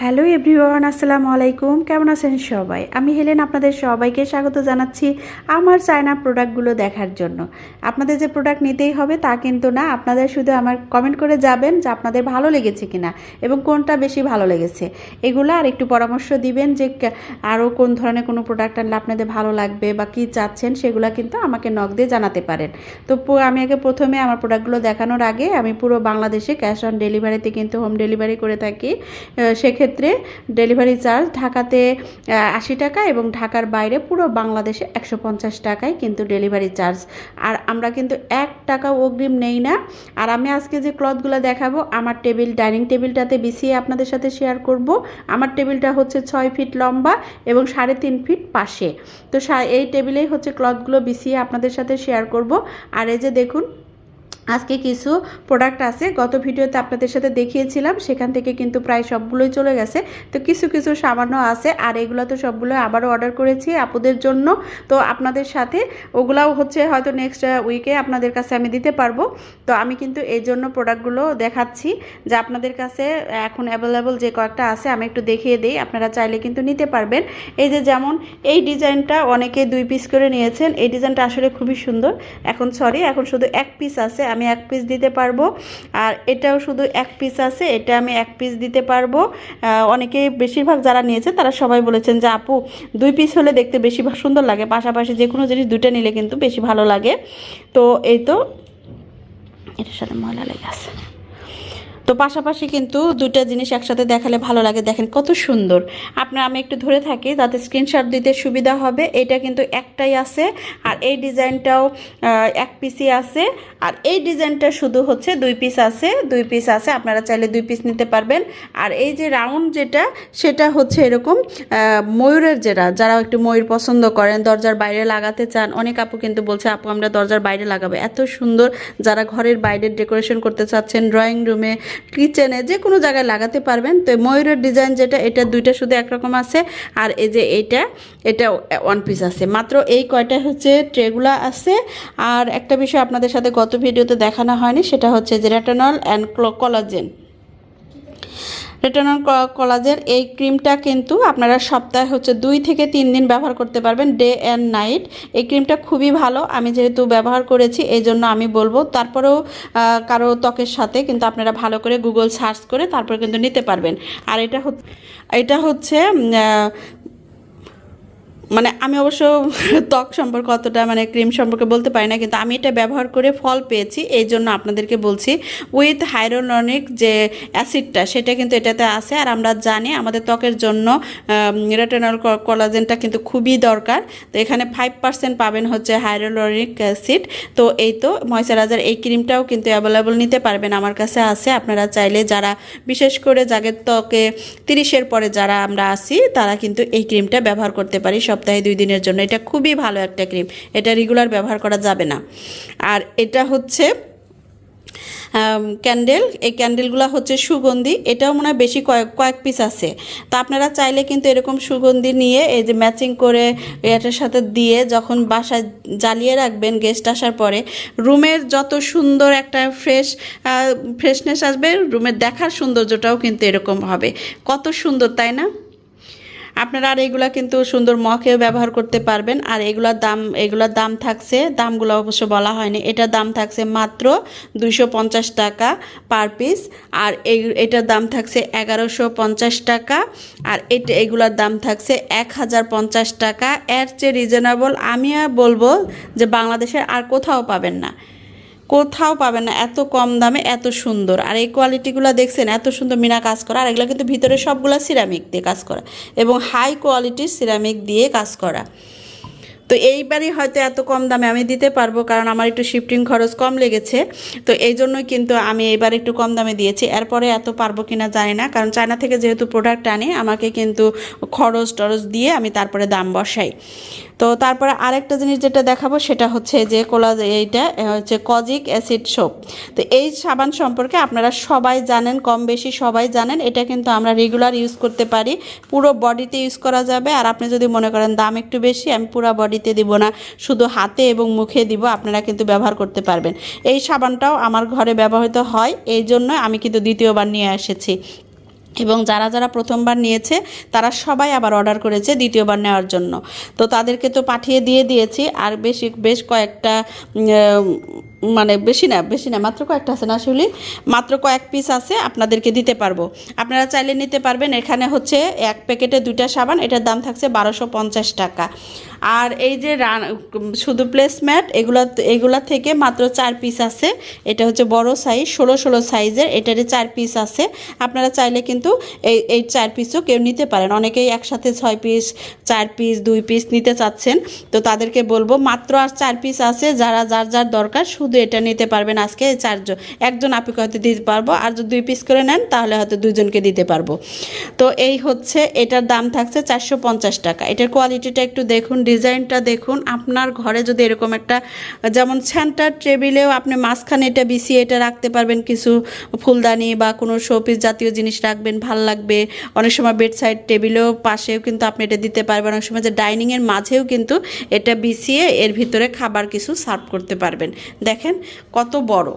Hello everyone আসসালামু আলাইকুম। কেমন আছেন সবাই? আমি হেলেন আপনাদের সবাইকে স্বাগত জানাচ্ছি আমার চায়না প্রোডাক্টগুলো দেখার জন্য। আপনাদের যে প্রোডাক্ট নিতেই হবে তা কিন্তু না আপনাদের শুধু আমার কমেন্ট করে যাবেন যে আপনাদের ভালো লেগেছে কিনা এবং কোনটা বেশি ভালো লেগেছে। এগুলো আর একটু পরামর্শ দিবেন যে আরও কোন ধরনের কোনো প্রোডাক্ট আনলে আপনাদের ভালো লাগবে বা কী চাচ্ছেন সেগুলো কিন্তু আমাকে নক দিয়ে জানাতে পারেন। তো আমি আগে প্রথমে আমার প্রোডাক্টগুলো দেখানোর আগে আমি পুরো বাংলাদেশে ক্যাশ অন ডেলিভারিতে কিন্তু হোম ডেলিভারি করে থাকি। আহ, সেক্ষেত্রে ডেলিভারি চার্জ ঢাকাতে আশি টাকা এবং ঢাকার বাইরে পুরো বাংলাদেশে একশো পঞ্চাশ টাকায় কিন্তু ডেলিভারি চার্জ। আর আমরা কিন্তু এক টাকাও অগ্রিম নেই না। আর আমি আজকে যে ক্লথগুলো দেখাবো, আমার টেবিল, ডাইনিং টেবিলটাতে বিছিয়ে আপনাদের সাথে শেয়ার করব। আমার টেবিলটা হচ্ছে ছয় ফিট লম্বা এবং সাড়ে তিন ফিট পাশে। তো এই টেবিলেই হচ্ছে ক্লথগুলো বিছিয়ে আপনাদের সাথে শেয়ার করব। আর এই যে দেখুন আজকে কিছু প্রোডাক্ট আছে। গত ভিডিওতে আপনাদের সাথে দেখিয়েছিলাম, সেখান থেকে কিন্তু প্রায় সবগুলোই চলে গেছে। তো কিছু কিছু সামান্য আছে, আর এগুলো তো সবগুলো আবারও অর্ডার করেছি আপুদের জন্য। তো আপনাদের সাথে ওগুলাও হচ্ছে হয়তো নেক্সট উইকে আপনাদের কাছে আমি দিতে পারব। তো আমি কিন্তু এই জন্য প্রোডাক্টগুলো দেখাচ্ছি, যে আপনাদের কাছে এখন অ্যাভেলেবল যে কয়েকটা আছে, আমি একটু দেখিয়ে দিই। আপনারা চাইলে কিন্তু নিতে পারবেন। এই যে যেমন এই ডিজাইনটা অনেকে দুই পিস করে নিয়েছেন, এই ডিজাইনটা আসলে খুবই সুন্দর। এখন সরি এখন শুধু এক পিস আছে আমি এক পিস দিতে পারব। আর এটাও শুধু এক পিস আছে, এটা আমি এক পিস দিতে পারব। অনেকে বেশিরভাগ যারা নিয়েছে, তারা সবাই বলেছেন যে, আপু, দুই পিস হলে দেখতে বেশি সুন্দর লাগে। পাশাপাশি যে কোনো জিনিস দুইটা নিলে কিন্তু বেশি ভালো লাগে। তো এই তো, এটার সাথে ময়লা লেগে আছে। তো পাশাপাশি কিন্তু দুইটা জিনিস একসাথে দেখালে ভালো লাগে। দেখেন কত সুন্দর। আপনার আমি একটু ধরে থাকি, তাতে স্ক্রিনশট দিতে সুবিধা হবে। এটা কিন্তু একটাই আছে, আর এই ডিজাইনটাও এক পিসই আছে। আর এই ডিজাইনটা শুধু হচ্ছে দুই পিস আছে। দুই পিস আছে, আপনারা চাইলে দুই পিস নিতে পারবেন। আর এই যে রাউন্ড যেটা, সেটা হচ্ছে এরকম ময়ূরের যেটা যারা একটু ময়ূর পছন্দ করেন, দরজার বাইরে লাগাতে চান, অনেক আপু কিন্তু বলছে, আপু, আমরা দরজার বাইরে লাগাবো। এত সুন্দর, যারা ঘরের বাইরে ডেকোরেশন করতে চাচ্ছেন ড্রয়িং রুমে কিচেনে যে কোনো জায়গায় লাগাতে পারবেন। তো ময়ূরের ডিজাইন যেটা, এটা দুইটা শুধু একরকম আছে। আর এই যে এইটা, এটা ওয়ান পিস আছে। মাত্র এই কয়টা হচ্ছে ট্রেগুলা আছে। আর একটা বিষয় আপনাদের সাথে গত ভিডিওতে দেখানো হয়নি, সেটা হচ্ছে যে রেটানল অ্যান্ড কলাজেন রেটানল কলাজের এই ক্রিমটা কিন্তু আপনারা সপ্তাহে হচ্ছে দুই থেকে তিন দিন ব্যবহার করতে পারবেন ডে অ্যান্ড নাইট এই ক্রিমটা খুবই ভালো, আমি যেহেতু ব্যবহার করেছি এই জন্য আমি বলব তারপরেও কারও ত্বকের সাথে কিন্তু আপনারা ভালো করে গুগল সার্চ করে তারপর কিন্তু নিতে পারবেন। আর এটা এটা হচ্ছে মানে আমি অবশ্য ত্বক সম্পর্কে অতটা মানে ক্রিম সম্পর্কে বলতে পারি না, কিন্তু আমি এটা ব্যবহার করে ফল পেয়েছি, এই জন্য আপনাদেরকে বলছি। উইথ হাইরোলনিক যে অ্যাসিডটা, সেটা কিন্তু এটাতে আছে, আর আমরা জানি আমাদের ত্বকের জন্য রেটেনল কলাজেনটা কিন্তু খুবই দরকার। তো এখানে ফাইভ পার্সেন্ট পাবেন হচ্ছে হাইরোলনিক অ্যাসিড তো এই তো ময়শ্চারাইজার এই ক্রিমটাও কিন্তু অ্যাভেলেবল নিতে পারবেন আমার কাছে আছে। আপনারা চাইলে যারা, বিশেষ করে যাদের ত্বকে তিরিশের পরে যারা আমরা আছি, তারা কিন্তু এই ক্রিমটা ব্যবহার করতে পারি। সপ্তাহে দুই দিনের জন্য। এটা খুবই ভালো একটা ক্রিম। এটা রেগুলার ব্যবহার করা যাবে না। আর এটা হচ্ছে ক্যান্ডেল। এই ক্যান্ডেলগুলো হচ্ছে সুগন্ধি। এটাও মনে হয় বেশি কয়েক কয়েক পিস আছে। তো আপনারা চাইলে কিন্তু এরকম সুগন্ধি নিয়ে এই যে ম্যাচিং করে এটার সাথে দিয়ে যখন বাসায় জ্বালিয়ে রাখবেন গেস্ট আসার পরে, রুমের যত সুন্দর একটা ফ্রেশ ফ্রেশনেস আসবে, রুমের দেখার সৌন্দর্যটাও কিন্তু এরকম হবে। কত সুন্দর, তাই না? আপনারা আর এগুলা কিন্তু সুন্দর মখেও ব্যবহার করতে পারবেন। আর এগুলার দাম এগুলার দাম থাকছে, দামগুলো অবশ্য বলা হয়নি। এটার দাম থাকছে মাত্র দুইশো পঞ্চাশ টাকা পার পিস। আর এই, এটার দাম থাকছে এগারোশো টাকা। আর এটা, এগুলার দাম থাকছে এক হাজার পঞ্চাশ টাকা। এর চেয়ে রিজনেবল আমি বলব যে বাংলাদেশের আর কোথাও পাবেন না। কোথাও পাবেন না, এত কম দামে, এত সুন্দর। আর এই কোয়ালিটিগুলো দেখছেন, এত সুন্দর মিনা কাজ করা। আর এগুলো কিন্তু ভিতরে সবগুলো সিরামিক দিয়ে কাজ করা। এবং হাই কোয়ালিটির সিরামিক দিয়ে কাজ করা। তো এইবারই হয়তো এত কম দামে আমি দিতে পারব, কারণ আমার একটু শিফটিং খরচ কম লেগেছে। তো এই জন্যই কিন্তু আমি এবার একটু কম দামে দিয়েছি। এরপরে এত পারব কিনা জানি না, কারণ চায়না থেকে যেহেতু প্রোডাক্ট আনি, আমাকে কিন্তু খরচ টরচ দিয়ে আমি তারপরে দাম বসাই। তো তারপরে আরেকটা জিনিস যেটা দেখাবো, সেটা হচ্ছে যে কোলা এইটা হচ্ছে কজিক অ্যাসিড সোপ। তো এই সাবান সম্পর্কে আপনারা সবাই জানেন, কম বেশি সবাই জানেন, এটা কিন্তু আমরা রেগুলার ইউজ করতে পারি। পুরো বডিতে ইউজ করা যাবে, আর আপনি যদি মনে করেন দাম একটু বেশি, আমি পুরো বডিতে দিব না, শুধু হাতে এবং মুখে দিব, আপনারা কিন্তু ব্যবহার করতে পারবেন। এই সাবানটাও আমার ঘরে ব্যবহৃত হয়, এই জন্য আমি কিন্তু দ্বিতীয়বার নিয়ে এসেছি। এবং যারা যারা প্রথমবার নিয়েছে, তারা সবাই আবার অর্ডার করেছে দ্বিতীয়বার নেওয়ার জন্য। তো তাদেরকে তো পাঠিয়ে দিয়ে দিয়েছি, আর বেশি, বেশ কয়েকটা মানে বেশি না বেশি না, মাত্র কয়েকটা আছে না আসলে? মাত্র কয়েক পিস আছে, আপনাদেরকে দিতে পারব। আপনারা চাইলে নিতে পারবেন, এখানে হচ্ছে এক প্যাকেটে দুইটা সাবান, এটার দাম থাকছে বারোশো পঞ্চাশ টাকা। আর এই যে রান- শুধু প্লেসম্যাট এগুলো, এগুলা থেকে মাত্র চার পিস আছে। এটা হচ্ছে বড় সাইজ ষোলো ষোলো সাইজের এটারে চার পিস আছে। আপনারা চাইলে কিন্তু এই এই চার পিসও কেউ নিতে পারেন। অনেকেই একসাথে ছয় পিস চার পিস দুই পিস নিতে চাচ্ছেন। তো তাদেরকে বলব, মাত্র আর চার পিস আছে, যারা, যার যার দরকার, শুধু এটা নিতে পারবেন আজকে চারজন। একজন আপুকে হয়তো দিতে পারব, আর যদি দুই পিস করে নেন, তাহলে হয়তো দুজনকে দিতে পারব। তো এই হচ্ছে, এটার দাম থাকছে চারশো পঞ্চাশ টাকা। এটার কোয়ালিটিটা একটু দেখুন ডিজাইনটা দেখুন। আপনার ঘরে যদি এরকম একটা, যেমন সেন্টার টেবিলেও আপনি মাঝখানে এটা বিছিয়ে এটা রাখতে পারবেন, কিছু ফুলদানি বা কোনো শোপিস জাতীয় জিনিস রাখবেন, ভালো লাগবে। অনেক সময় বেড সাইড টেবিলেও পাশেও কিন্তু আপনি এটা দিতে পারবেন। অনেক সময় যে ডাইনিংয়ের মাঝেও কিন্তু এটা বিছিয়ে এর ভিতরে খাবার কিছু সার্ভ করতে পারবেন। দেখেন কত বড়।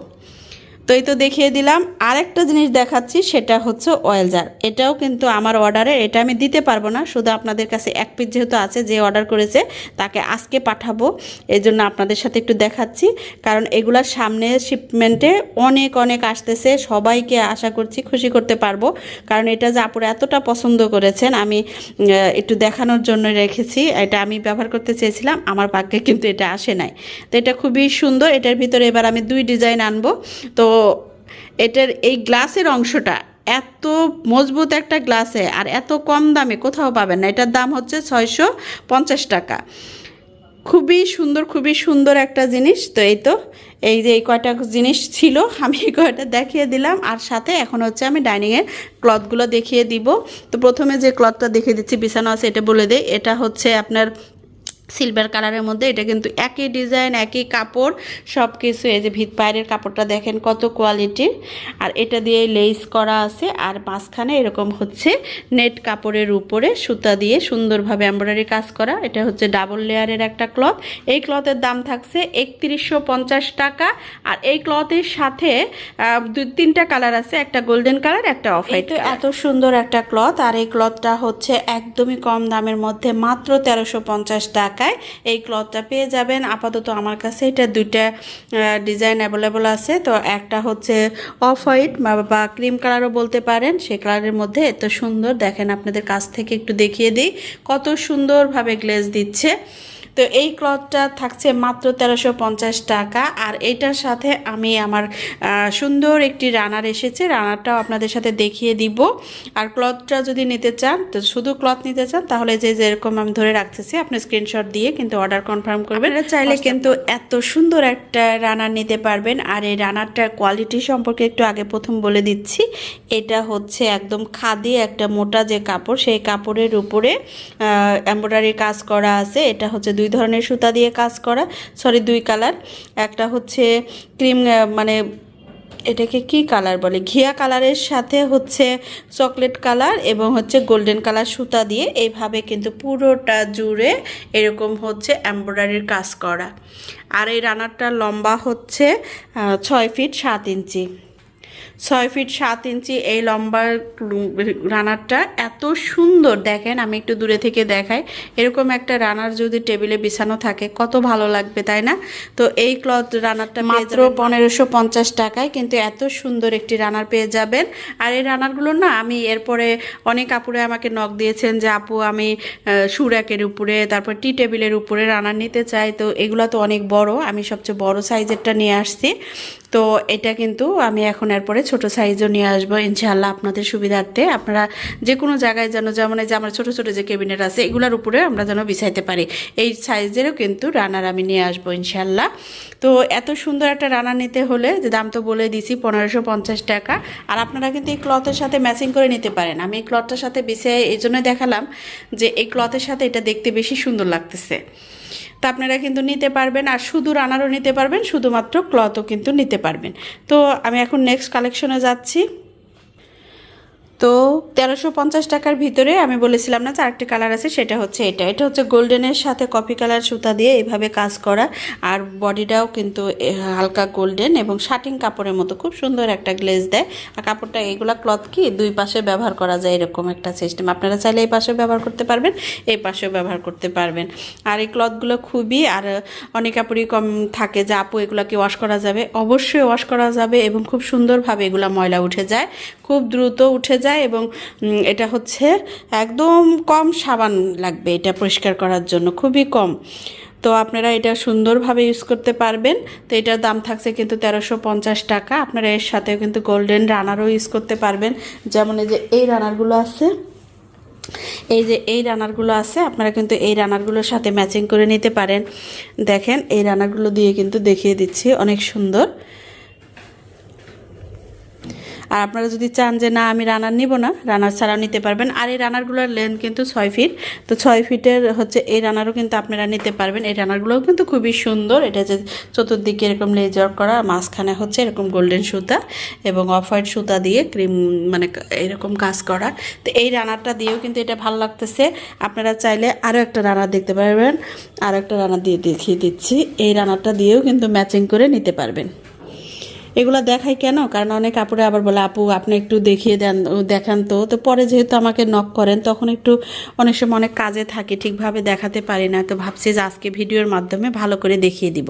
তো এই তো দেখিয়ে দিলাম। আরেকটা জিনিস দেখাচ্ছি, সেটা হচ্ছে অয়েল জার এটাও কিন্তু আমার অর্ডারে এটা আমি দিতে পারব না। শুধু আপনাদের কাছে এক পিস যেহেতু আছে, যে অর্ডার করেছে, তাকে আজকে পাঠাবো। এই জন্য আপনাদের সাথে একটু দেখাচ্ছি। কারণ এগুলার সামনে শিপমেন্টে অনেক অনেক আসতেছে। সবাইকে আশা করছি খুশি করতে পারব। কারণ এটা যে আপুরা এতটা পছন্দ করেছেন, আমি একটু দেখানোর জন্য রেখেছি। এটা আমি ব্যবহার করতে চেয়েছিলাম, আমার ভাগ্যে কিন্তু এটা আসে নাই। তো এটা খুবই সুন্দর। এটার ভিতরে এবার আমি দুই ডিজাইন আনব। তো এটার এই গ্লাসের অংশটা এত মজবুত একটা গ্লাসে আর এত কম দামে কোথাও পাবেন না। এটার দাম হচ্ছে ছয়শো পঞ্চাশ টাকা। খুবই সুন্দর খুবই সুন্দর একটা জিনিস। তো এই তো, এই যে এই কয়টা জিনিস ছিল, আমি এই কয়টা দেখিয়ে দিলাম। আর সাথে এখন হচ্ছে আমি ডাইনিংয়ের ক্লথগুলো দেখিয়ে দিব। তো প্রথমে যে ক্লথটা দেখিয়ে দিচ্ছি, বিছানা আছে এটা বলে দেই। এটা হচ্ছে আপনার সিলভার কালারের মধ্যে এটা কিন্তু একই ডিজাইন একই কাপড় সব কিছু এই যে ভিত পায়ের কাপড়টা দেখেন কত কোয়ালিটির আর এটা দিয়ে লেস করা আছে আর মাঝখানে এরকম হচ্ছে নেট কাপড়ের উপরে সুতা দিয়ে সুন্দরভাবে এমব্রয়ডারি কাজ করা। এটা হচ্ছে ডাবল লেয়ারের একটা ক্লথ এই ক্লথের দাম থাকছে একত্রিশশো পঞ্চাশ টাকা। আর এই ক্লথের সাথে দুই তিনটা কালার আছে একটা গোল্ডেন কালার একটা অফ হোয়াইট এত সুন্দর একটা ক্লথ আর এই ক্লথটা হচ্ছে একদমই কম দামের মধ্যে মাত্র তেরোশো পঞ্চাশ টাকায় এই ক্লথটা পেয়ে যাবেন। আপাতত আমার কাছে এটা দুইটা ডিজাইন অ্যাভেলেবল আছে। তো একটা হচ্ছে অফ হোয়াইট বা ক্রিম কালারও বলতে পারেন। সে কালারের মধ্যে এত সুন্দর। দেখেন আপনাদের কাছ থেকে একটু দেখিয়ে দিই। কত সুন্দরভাবে গ্লেজ দিচ্ছে। তো এই ক্লথটা থাকছে মাত্র তেরোশো পঞ্চাশ টাকা। আর এটার সাথে আমি আমার সুন্দর একটি রানার এসেছে। রানারটাও আপনাদের সাথে দেখিয়ে দিব। আর ক্লথটা যদি নিতে চান তো শুধু ক্লথ নিতে চান তাহলে যে যেরকম আমি ধরে রাখতেছি আপনি স্ক্রিনশট দিয়ে কিন্তু অর্ডার কনফার্ম করবেন। চাইলে কিন্তু এত সুন্দর একটা রানার নিতে পারবেন। আর এই রানারটার কোয়ালিটি সম্পর্কে একটু আগে প্রথম বলে দিচ্ছি। এটা হচ্ছে একদম খাদি একটা মোটা যে কাপড় সেই কাপড়ের উপরে এমব্রয়ডারি কাজ করা আছে। এটা হচ্ছে দুই ধরনের সুতা দিয়ে কাজ করা সরি দুই কালার। একটা হচ্ছে ক্রিম মানে এটাকে কি কালার বলে? ঘিয়া কালারের সাথে হচ্ছে চকলেট কালার এবং হচ্ছে গোল্ডেন কালার সুতা দিয়ে এইভাবে কিন্তু পুরোটা জুড়ে এরকম হচ্ছে এমব্রয়ডারির কাজ করা। আর এই রানারটা লম্বা হচ্ছে ছয় ফিট সাত ইঞ্চি। ছয় ফিট সাত ইঞ্চি এই লম্বার রানারটা এত সুন্দর। দেখেন আমি একটু দূরে থেকে দেখাই। এরকম একটা রানার যদি টেবিলে বিছানো থাকে কত ভালো লাগবে তাই না? তো এই ক্লথ রানারটা মাত্র পনেরোশো পঞ্চাশ টাকায় কিন্তু এত সুন্দর একটি রানার পেয়ে যাবেন। আর এই রানারগুলো না আমি এরপরে অনেক আপুরে আমাকে নখ দিয়েছেন যে আপু আমি সুরাকের উপরে তারপর টি টেবিলের উপরে রানার নিতে চাই। তো এগুলো তো অনেক বড় আমি সবচেয়ে বড় সাইজেরটা নিয়ে আসছি। তো এটা কিন্তু আমি এখন এরপরে ছোট সাইজও নিয়ে আসব, ইনশাআল্লাহ আপনাদের সুবিধার্থে। আপনারা যে কোনো জায়গায় যেন, যেমন যে আমার ছোট ছোট যে ক্যাবিনেট আছে, এগুলোর উপরে আমরা যেন বিছাইতে পারি। এই সাইজেরও কিন্তু রানার আমি নিয়ে আসব, ইনশাআল্লাহ। তো এত সুন্দর একটা রানার নিতে হলে, যে দাম তো বলে দিছি, পনেরোশো পঞ্চাশ টাকা। আর আপনারা কিন্তু এই ক্লথের সাথে ম্যাচিং করে নিতে পারেন। আমি এই ক্লথটার সাথে বিছিয়ে, এই জন্য দেখালাম যে এই ক্লথের সাথে এটা দেখতে বেশি সুন্দর লাগতেছে। তা আপনারা কিন্তু নিতে পারবেন আর শুধু রানারও নিতে পারবেন, শুধুমাত্র ক্লথও কিন্তু নিতে পারবেন। তো আমি এখন নেক্সট কালেকশনে যাচ্ছি। তো তেরোশো পঞ্চাশ টাকার ভিতরে আমি বলেছিলাম না আরেকটি কালার আছে, সেটা হচ্ছে এটা। এটা হচ্ছে গোল্ডেনের সাথে কফি কালার সুতা দিয়ে এভাবে কাজ করা। আর বডিটাও কিন্তু হালকা গোল্ডেন এবং শাটিং কাপড়ের মতো। খুব সুন্দর একটা গ্লেজ দেয়। আর কাপড়টা, এগুলা ক্লথ কি, দুই পাশে ব্যবহার করা যায় এরকম একটা সিস্টেম। আপনারা চাইলে এই পাশেও ব্যবহার করতে পারবেন, এই পাশেও ব্যবহার করতে পারবেন। আর এই ক্লথগুলো খুবই, আর অনেক কাপড়ই কম থাকে যে, আপু, এগুলাকে ওয়াশ করা যাবে। অবশ্যই ওয়াশ করা যাবে এবং খুব সুন্দরভাবে এগুলা ময়লা উঠে যায়। খুব দ্রুত উঠে যায়। এবং এটা হচ্ছে একদম কম সাবান লাগবে এটা পরিষ্কার করার জন্য, খুবই কম। তো আপনারা এটা সুন্দরভাবে ইউজ করতে পারবেন। তো এটার দাম থাকছে কিন্তু তেরোশো পঞ্চাশ টাকা। আপনারা এর সাথেও কিন্তু গোল্ডেন রানারও ইউজ করতে পারবেন। যেমন এই যে এই রানারগুলো আছে, এই যে এই রানারগুলো আছে, আপনারা কিন্তু এই রানারগুলোর সাথে ম্যাচিং করে নিতে পারেন। দেখেন, এই রানারগুলো দিয়ে কিন্তু দেখিয়ে দিচ্ছি, অনেক সুন্দর। আর আপনারা যদি চান যে না, আমি রানার নিব না, রানার ছাড়াও নিতে পারবেন। আর এই রানারগুলোর লেন্থ কিন্তু ছয় ফিট তো ছয় ফিটের হচ্ছে এই রানারও কিন্তু আপনারা নিতে পারবেন। এই রানারগুলোও কিন্তু খুবই সুন্দর। এটা যে চতুর্দিকে এরকম লেজার করা, মাঝখানে হচ্ছে এরকম গোল্ডেন সুতা এবং অফ হোয়াইট সুতা দিয়ে ক্রিম মানে এরকম কাজ করা। তো এই রানারটা দিয়েও কিন্তু এটা ভালো লাগতেছে। আপনারা চাইলে আরও একটা রানার দেখতে পারবেন। আরও একটা রানার দিয়ে দেখিয়ে দিচ্ছি। এই রানারটা দিয়েও কিন্তু ম্যাচিং করে নিতে পারবেন। এগুলো দেখাই কেন? কারণ অনেক কাপড়ে আবার বলে, আপু, আপনি একটু দেখিয়ে দেন দেখান তো। তো পরে যেহেতু আমাকে নক করেন, তখন একটু অনেক সময় অনেক কাজে থাকি, ঠিকভাবে দেখাতে পারি না। তো ভাবছি যে আজকে ভিডিওর মাধ্যমে ভালো করে দেখিয়ে দিব।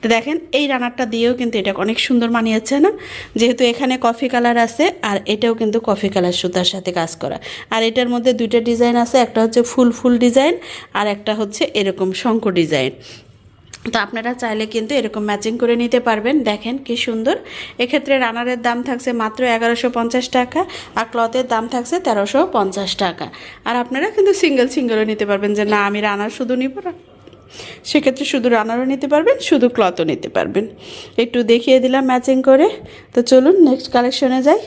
তো দেখেন, এই রানারটা দিয়েও কিন্তু এটা অনেক সুন্দর মানিয়েছে না? যেহেতু এখানে কফি কালার আছে, আর এটাও কিন্তু কফি কালার সুতার সাথে কাজ করা। আর এটার মধ্যে দুইটা ডিজাইন আছে, একটা হচ্ছে ফুল ফুল ডিজাইন, আর একটা হচ্ছে এরকম শঙ্খ ডিজাইন। তো আপনারা চাইলে কিন্তু এরকম ম্যাচিং করে নিতে পারবেন। দেখেন কি সুন্দর। এক্ষেত্রে রানারের দাম থাকছে মাত্র এগারোশো পঞ্চাশ টাকা আর ক্লথের দাম থাকছে তেরোশো পঞ্চাশ টাকা। আর আপনারা কিন্তু সিঙ্গেল সিঙ্গেলও নিতে পারবেন যে, না, আমি রানার শুধু নিব সেক্ষেত্রে শুধু রানারও নিতে পারবেন, শুধু ক্লথও নিতে পারবেন। একটু দেখিয়ে দিলাম ম্যাচিং করে। তো চলুন নেক্সট কালেকশনে যাই।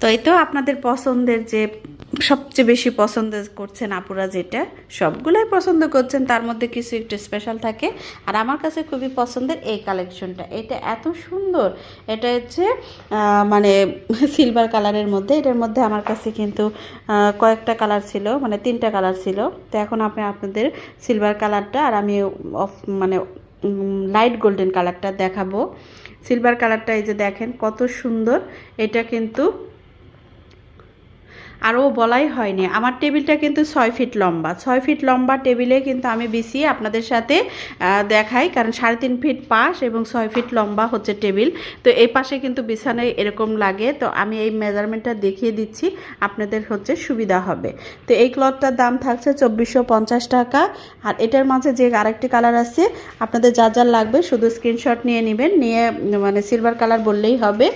তো এই তো আপনাদের পছন্দের যে সবচেয়ে বেশি পছন্দ করছেন আপুরা যেটা, সবগুলাই পছন্দ করছেন, তার মধ্যে কিছু একটু স্পেশাল থাকে। আর আমার কাছে খুবই পছন্দের এই কালেকশনটা এটা এত সুন্দর। এটা হচ্ছে মানে সিলভার কালারের মধ্যে। এটার মধ্যে আমার কাছে কিন্তু কয়েকটা কালার ছিল মানে তিনটা কালার ছিল। তো এখন আপনি আপনাদের সিলভার কালারটা আর আমি অফ মানে লাইট গোল্ডেন কালারটা দেখাবো। সিলভার কালারটা এই যে দেখেন, কত সুন্দর। এটা কিন্তু আরও বলাই হয়নি। আমার টেবিলটা কিন্তু ছয় ফিট লম্বা। ছয় ফিট লম্বা টেবিলে কিন্তু আমি বিছিয়ে আপনাদের সাথে দেখাই। কারণ সাড়ে তিন ফিট পাশ এবং ছয় ফিট লম্বা হচ্ছে টেবিল। তো এই পাশে কিন্তু বিছানায় এরকম লাগে। তো আমি এই মেজারমেন্টটা দেখিয়ে দিচ্ছি। আপনাদের হচ্ছে সুবিধা হবে। তো এই ক্লথটার দাম থাকছে চব্বিশশো পঞ্চাশ টাকা। আর এটার মাঝে যে আরেকটি কালার আছে, আপনাদের যা যা লাগবে শুধু স্ক্রিনশট নিয়ে নেবেন। নিয়ে মানে সিলভার কালার বললেই হবে।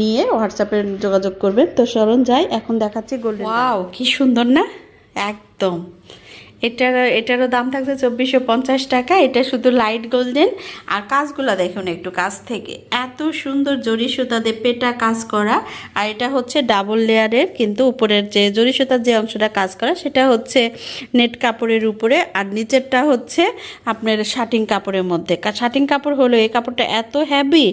নিয়ে হোয়াটসঅ্যাপে যোগাযোগ করবেন। তো সরণ যাই। এখন দেখাচ্ছি গোল্ডেন ওয়াও কি সুন্দর না? একদম। এটার, এটারও দাম থাকছে চব্বিশশো পঞ্চাশ টাকা। এটা শুধু লাইট গোল্ডেন আর কাজগুলো দেখুন একটু কাজ থেকে। এত সুন্দর জরি সুতা দিয়ে পেটা কাজ করা। আর এটা হচ্ছে ডাবল লেয়ারের কিন্তু উপরের যে জরি সুতার যে অংশটা কাজ করা, সেটা হচ্ছে নেট কাপড়ের উপরে। আর নিচেরটা হচ্ছে আপনার শাটিং কাপড়ের মধ্যে। শাটিং কাপড় হলো, এই কাপড়টা এত হ্যাভি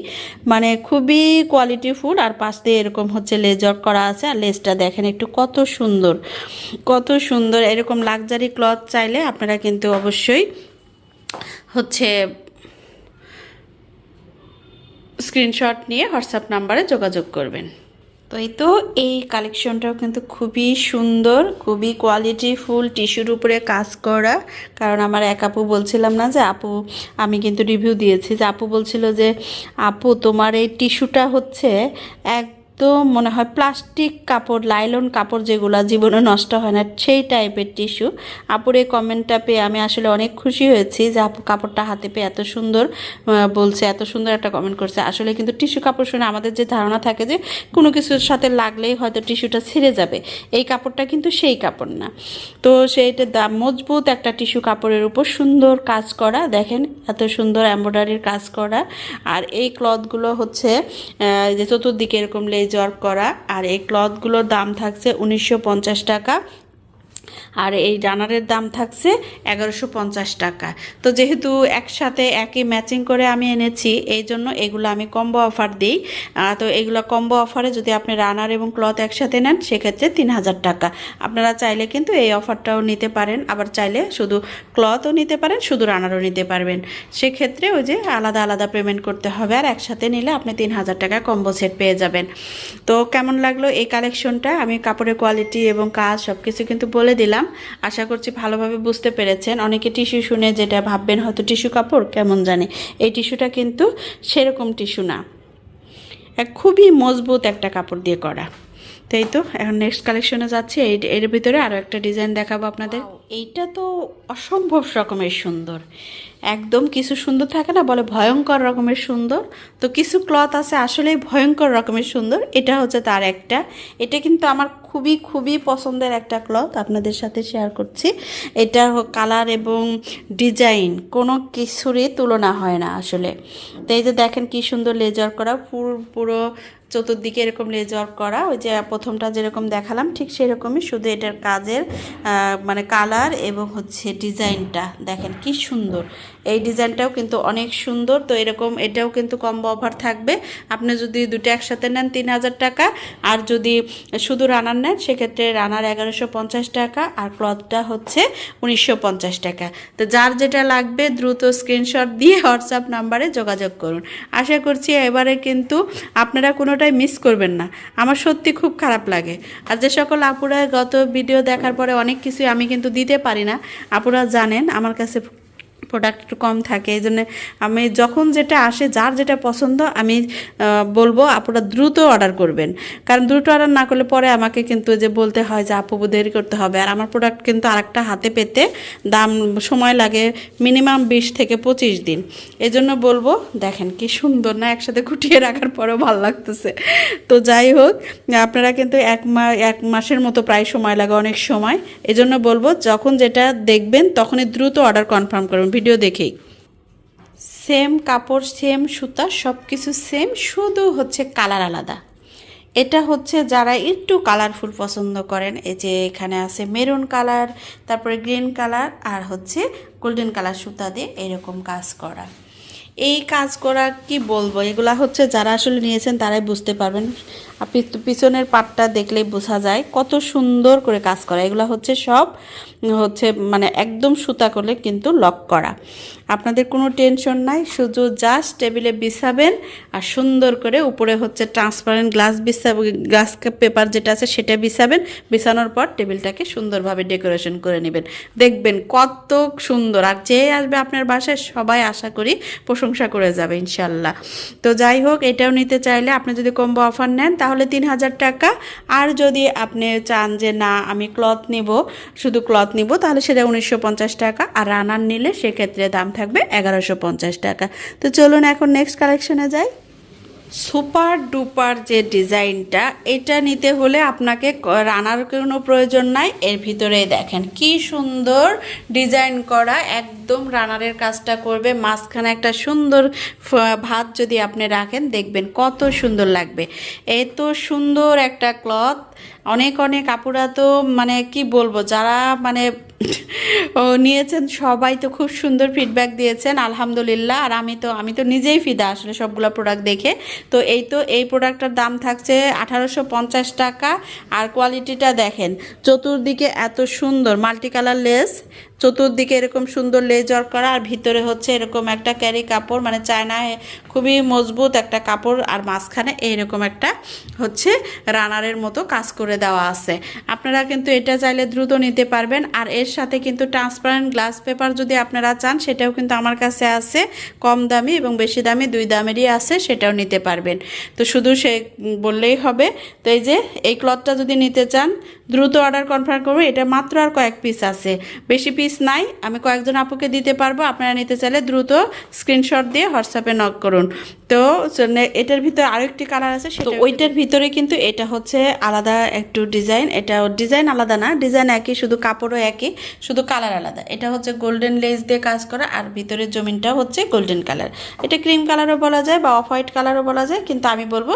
মানে খুবই কোয়ালিটি কোয়ালিটিফুল আর পাশ দিয়ে এরকম হচ্ছে লেজর করা আছে। আর লেজটা দেখেন একটু কত সুন্দর কত সুন্দর। এরকম লাক্সারি ক্লথ চাইলে আপনারা কিন্তু অবশ্যই হচ্ছে স্ক্রিনশট নিয়ে হোয়াটসঅ্যাপ নাম্বারে যোগাযোগ করবেন। তো এই তো এই কালেকশনটাও কিন্তু খুবই সুন্দর, খুবই কোয়ালিটি ফুল টিস্যুর উপরে কাজ করা। কারণ আমার এক আপু বলছিলাম না যে, আপু, আমি কিন্তু রিভিউ দিয়েছি। যে, আপু বলছিল যে, আপু, তোমার এই টিস্যুটা হচ্ছে একদম মনে হয় প্লাস্টিক কাপড় লাইলন কাপড় যেগুলো জীবনে নষ্ট হয় না, সেই টাইপের টিস্যু আপুর এই কমেন্টটা পেয়ে আমি আসলে অনেক খুশি হয়েছি যে আপু কাপড়টা হাতে পেয়ে এত সুন্দর বলছে, এত সুন্দর একটা কমেন্ট করছে। আসলে কিন্তু টিস্যু কাপড় শুনে আমাদের যে ধারণা থাকে যে কোনো কিছুর সাথে লাগলেই হয়তো টিস্যুটা ছিঁড়ে যাবে। এই কাপড়টা কিন্তু সেই কাপড় না। তো সেইটা দাম মজবুত একটা টিস্যু কাপড়ের উপর সুন্দর কাজ করা। দেখেন এত সুন্দর এমব্রয়ডারির কাজ করা। আর এই ক্লথগুলো হচ্ছে যে চতুর্দিকে এরকম লেজর করা। আর এই ক্লথগুলোর দাম থাকছে উনিশশো পঞ্চাশ টাকা। আর এই রানারের দাম থাকছে এগারোশো পঞ্চাশ টাকা। তো যেহেতু একসাথে একই ম্যাচিং করে আমি এনেছি, এই জন্য এগুলো আমি কম্বো অফার দিই। তো এগুলো কম্বো অফারে যদি আপনি রানার এবং ক্লথ একসাথে নেন, সেক্ষেত্রে তিন হাজার টাকা। আপনারা চাইলে কিন্তু এই অফারটাও নিতে পারেন, আবার চাইলে শুধু ক্লথও নিতে পারেন, শুধু রানারও নিতে পারবেন। সেক্ষেত্রে ওই যে আলাদা আলাদা পেমেন্ট করতে হবে, আর একসাথে নিলে আপনি তিন হাজার টাকা কম্বো সেট পেয়ে যাবেন। তো কেমন লাগল এই কালেকশনটা আমি কাপড়ের কোয়ালিটি এবং কাজ সব কিছু কিন্তু বলে দিলাম। আশা করছি ভালোভাবে বুঝতে পেরেছেন। অনেকে টিস্যু শুনে যেটা ভাববেন, হয়তো টিস্যু কাপড়, কেমন জানে। এই টিস্যুটা কিন্তু সেরকম টিস্যু না। এক খুবই মজবুত একটা কাপড় দিয়ে করা। তাই তো? এখন নেক্সট কালেকশনে যাচ্ছি। এর ভিতরে আরও একটা ডিজাইন দেখাবো আপনাদের। এইটা তো অসম্ভব রকমের সুন্দর। একদম কিছু সুন্দর থাকে না, বলে ভয়ঙ্কর রকমের সুন্দর। তো কিছু ক্লথ আছে আসলেই ভয়ঙ্কর রকমের সুন্দর, এটা হচ্ছে তার একটা। এটা কিন্তু আমার খুবই খুবই পছন্দের একটা ক্লথ আপনাদের সাথে শেয়ার করছি। এটা কালার এবং ডিজাইন কোনো কিছুরই তুলনা হয় না আসলে। তো এই যে দেখেন কি সুন্দর লেজার করা পুরো পুরো চতুর্দিকে এরকম লেজার করা, ওই যে প্রথমটা যেরকম দেখালাম, ঠিক সেরকমই শুধু এটার কাজের মানে কালার এবং হচ্ছে ডিজাইনটা দেখেন কি সুন্দর। এই ডিজাইনটাও কিন্তু অনেক সুন্দর। তো এরকম এটাও কিন্তু কম্বো অফার থাকবে। আপনি যদি দুটো একসাথে নেন তিন হাজার টাকা। আর যদি শুধু রানার নেন, সেক্ষেত্রে রানার এগারোশো পঞ্চাশ টাকা আর ক্লথটা হচ্ছে উনিশশো পঞ্চাশ টাকা। তো যার যেটা লাগবে দ্রুত স্ক্রিনশট দিয়ে হোয়াটসঅ্যাপ নাম্বারে যোগাযোগ করুন। আশা করছি এবারে কিন্তু আপনারা কোনোটাই মিস করবেন না। আমার সত্যি খুব খারাপ লাগে। আর যে সকল আপুরা গত ভিডিও দেখার পরে অনেক কিছু আমি কিন্তু দিতে পারি না। আপুরা জানেন, আমার কাছে প্রোডাক্ট একটু কম থাকে, এই জন্য আমি যখন যেটা আসে, যার যেটা পছন্দ, আমি বলব আপনারা দ্রুত অর্ডার করবেন। কারণ দ্রুত অর্ডার না করলে পরে আমাকে কিন্তু যে বলতে হয় যে, আপু দেরি করতে হবে। আর আমার প্রোডাক্ট কিন্তু আরেকটা হাতে পেতে দাম, সময় লাগে মিনিমাম বিশ থেকে পঁচিশ দিন। এই জন্য বলব, দেখেন কি সুন্দর না, একসাথে গুটিয়ে রাখার পরেও ভালো লাগতেছে। তো যাই হোক, আপনারা কিন্তু এক মাস এক মাসের মতো প্রায় সময় লাগে, অনেক সময়। এজন্য বলব, যখন যেটা দেখবেন, তখনই দ্রুত অর্ডার কনফার্ম করবেন ভিডিও দেখেই। সেম কাপড়, সেম সুতা সব কিছু সেম, শুধু হচ্ছে কালার আলাদা। এটা হচ্ছে যারা একটু কালারফুল পছন্দ করেন, এই যে এখানে আছে মেরুন কালার, তারপরে গ্রিন কালার, আর হচ্ছে গোল্ডেন কালার সুতা দিয়ে এরকম কাজ করা। এই কাজ করা কি বলব? এগুলা হচ্ছে যারা আসলে নিয়েছেন তারাই বুঝতে পারবেন। পিছনের পাটটা দেখলেই বোঝা যায় কত সুন্দর করে কাজ করা। এগুলো হচ্ছে সব, হচ্ছে মানে একদম সুতা করলে কিন্তু লক করা। আপনাদের কোনো টেনশন নাই, শুধু জাস্ট টেবিলে বিছাবেন আর সুন্দর করে উপরে হচ্ছে ট্রান্সপারেন্ট গ্লাস বিছাবে গ্লাস পেপার যেটা আছে সেটা বিছাবেন। বিছানোর পর টেবিলটাকে সুন্দরভাবে ডেকোরেশন করে নেবেন। দেখবেন কত সুন্দর। আর যে আসবে আপনার বাসায় সবাই আশা করি প্রশংসা করে যাবে ইনশাল্লাহ। তো যাই হোক, এটাও নিতে চাইলে আপনি যদি কম্বো অফার নেন তাহলে তিন হাজার টাকা। আর যদি আপনি চান যে না, আমি ক্লথ নিব, শুধু ক্লথ নিব, তাহলে সেটা উনিশশো পঞ্চাশ টাকা। আর রানার নিলে সেক্ষেত্রে দাম থাকবে এগারোশো টাকা। তো চলুন এখন নেক্সট কালেকশনে যাই। সুপার ডুপার যে ডিজাইনটা, এটা নিতে হলে আপনাকে রানার কোনো প্রয়োজন নাই। এর ভিতরে দেখেন কি সুন্দর ডিজাইন করা, একদম রানারের কাজটা করবে। মাঝখানে একটা সুন্দর ভাত যদি আপনি রাখেন, দেখবেন কত সুন্দর লাগবে। এত সুন্দর একটা ক্লথ। অনেক অনেক আপুরা তো মানে কি বলব, যারা মানে ও নিয়েছেন, সবাই তো খুব সুন্দর ফিডব্যাক দিয়েছেন, আলহামদুলিল্লাহ। আর আমি তো আমি তো নিজেই ফিদা আসলে সবগুলো প্রোডাক্ট দেখে। তো এই তো, এই প্রোডাক্টটার দাম থাকছে আঠারোশো পঞ্চাশ টাকা। আর কোয়ালিটিটা দেখেন, চতুর্দিকে এত সুন্দর মাল্টি কালার লেস চতুর্দিকে এরকম সুন্দর লেজার করা, আর ভিতরে হচ্ছে এরকম একটা ক্যারি কাপড় মানে চায়নায় খুবই মজবুত একটা কাপড়, আর মাঝখানে এইরকম একটা হচ্ছে রানারের মতো কাজ করে দেওয়া আছে। আপনারা কিন্তু এটা চাইলে দ্রুত নিতে পারবেন। আর এর সাথে কিন্তু ট্রান্সপারেন্ট গ্লাস পেপার যদি আপনারা চান, সেটাও কিন্তু আমার কাছে আছে। কম দামি এবং বেশি দামি দুই দামেরই আছে, সেটাও নিতে পারবেন। তো শুধু সে বললেই হবে। তো এই যে, এই ক্লথটা যদি নিতে চান দ্রুত অর্ডার কনফার্ম করব। এটা মাত্র আর কয়েক পিস আছে। বেশি পিস নাই আমি কয়েকজন আপুকে দিতে পারব। আপনারা নিতে চাইলে দ্রুত স্ক্রিনশট দিয়ে হোয়াটসঅ্যাপে নক করুন। তো এটার ভিতরে আরেকটি কালার আছে সেটা ওইটার ভিতরে কিন্তু এটা হচ্ছে আলাদা একটু ডিজাইন এটা ডিজাইন আলাদা না ডিজাইন একই শুধু কাপড়ও একই শুধু কালার আলাদা। এটা হচ্ছে গোল্ডেন লেস দিয়ে কাজ করা আর ভিতরের জমিনটা হচ্ছে গোল্ডেন কালার এটা ক্রিম কালারও বলা যায় বা অফ হোয়াইট কালারও বলা যায় কিন্তু আমি বলব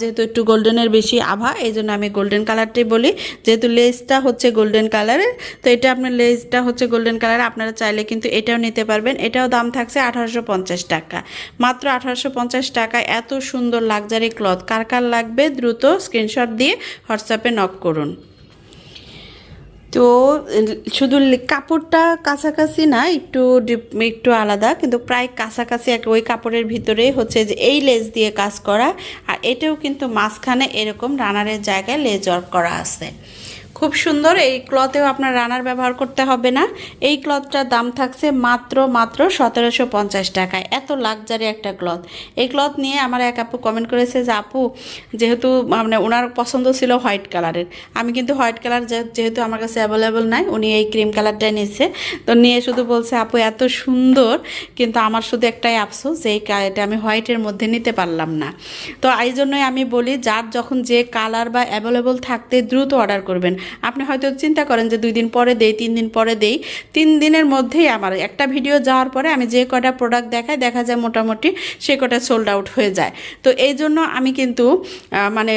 যেহেতু একটু গোল্ডেনের বেশি আভা এই জন্য আমি গোল্ডেন কালারটাই বলি। যেহেতু লেসটা হচ্ছে গোল্ডেন কালারের তো এটা আপনার লেসটা হচ্ছে গোল্ডেন কালার আপনারা চাইলে কিন্তু এটাও নিতে পারবেন। এটাও দাম থাকছে আঠারোশো পঞ্চাশ টাকা। মাত্র আঠারোশো পঞ্চাশ টাকা। এত সুন্দর লাগজারি ক্লথ কার কার লাগবে দ্রুত স্ক্রিনশট দিয়ে হোয়াটসঅ্যাপে নক করুন। তো শুধু কাপড়টা কাছাকাছি না, একটু একটু আলাদা, কিন্তু প্রায় কাছাকাছি এক, ওই কাপড়ের ভিতরে হচ্ছে যে এই লেজ দিয়ে কাজ করা, আর এটাও কিন্তু মাঝখানে এরকম রানারের জায়গায় লেজ ওয়ার্ক করা আছে। খুব সুন্দর, এই ক্লথেও আপনার রানার ব্যবহার করতে হবে না। এই ক্লথটার দাম থাকছে মাত্র মাত্র সতেরোশো পঞ্চাশ টাকায়। এত লাক্সারি একটা ক্লথ এই ক্লথ নিয়ে আমার এক আপু কমেন্ট করেছে যে, আপু, যেহেতু মানে ওনার পছন্দ ছিল হোয়াইট কালারের আমি কিন্তু হোয়াইট কালার যেহেতু আমার কাছে অ্যাভেলেবল নাই, উনি এই ক্রিম কালারটাই নিয়েছে তো নিয়ে শুধু বলছে, আপু, এত সুন্দর, কিন্তু আমার শুধু একটাই আফসোস যে এই এটা আমি হোয়াইটের মধ্যে নিতে পারলাম না। তো এই জন্যই আমি বলি, যার যখন যে কালার বা অ্যাভেলেবল থাকতে দ্রুত অর্ডার করবেন। আপনি হয়তো চিন্তা করেন যে দুই দিন পরে দেই, তিন দিন পরে দেই। তিন দিনের মধ্যেই আমার একটা ভিডিও যাওয়ার পরে আমি যে কটা প্রোডাক্ট দেখাই, দেখা যায় মোটামুটি সে কটা সোল্ড আউট হয়ে যায়। তো এই জন্য আমি কিন্তু মানে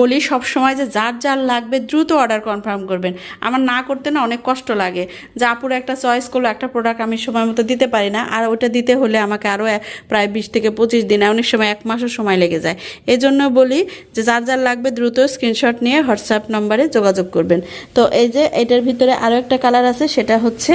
বলি সব সময় যে যার যার লাগবে দ্রুত অর্ডার কনফার্ম করবেন। আমার না করতে না অনেক কষ্ট লাগে। যে আপুর একটা চয়েস করল, একটা প্রোডাক্ট আমি সময় মতো দিতে পারি না, আর ওটা দিতে হলে আমাকে আরও প্রায় বিশ থেকে পঁচিশ দিন, অনেক সময় এক মাসও সময় লেগে যায়। এই জন্য বলি যে যার যার লাগবে দ্রুত স্ক্রিনশট নিয়ে হোয়াটসঅ্যাপ নম্বরে যোগাযোগ করবেন। তো এই যে এটার ভিতরে আরও একটা কালার আছে সেটা হচ্ছে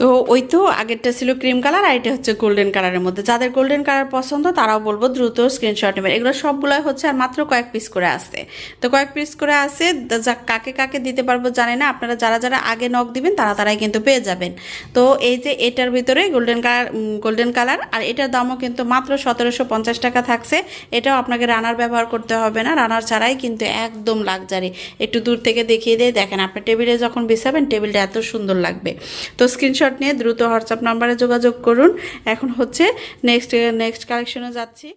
তো ওই তো আগেরটা ছিল ক্রিম কালার আর এটা হচ্ছে গোল্ডেন কালারের মধ্যে। যাদের গোল্ডেন কালার পছন্দ, তারাও বলব দ্রুত স্ক্রিনশট নেবেন। এগুলো সবগুলোই হচ্ছে আর মাত্র কয়েক পিস করে আসছে। তো কয়েক পিস করে আসে যা কাকে কাকে দিতে পারব জানি না। আপনারা যারা যারা আগে নখ দিবেন, তারা তারাই কিন্তু পেয়ে যাবেন। তো এই যে এটার ভিতরে গোল্ডেন কালার গোল্ডেন কালার আর এটার দামও কিন্তু মাত্র সতেরোশো পঞ্চাশ টাকা থাকছে। এটাও আপনাকে রানার ব্যবহার করতে হবে না। রানার ছাড়াই কিন্তু একদম লাক্সারি একটু দূর থেকে দেখিয়ে দিয়ে দেখেন, আপনার টেবিলে যখন বিছাবেন, টেবিলটা এত সুন্দর লাগবে। তো নিয়ে দ্রুত হোয়াটসঅ্যাপ নাম্বারে যোগাযোগ করুন। এখন হচ্ছে নেক্সট নেক্সট কালেকশনে যাচ্ছি।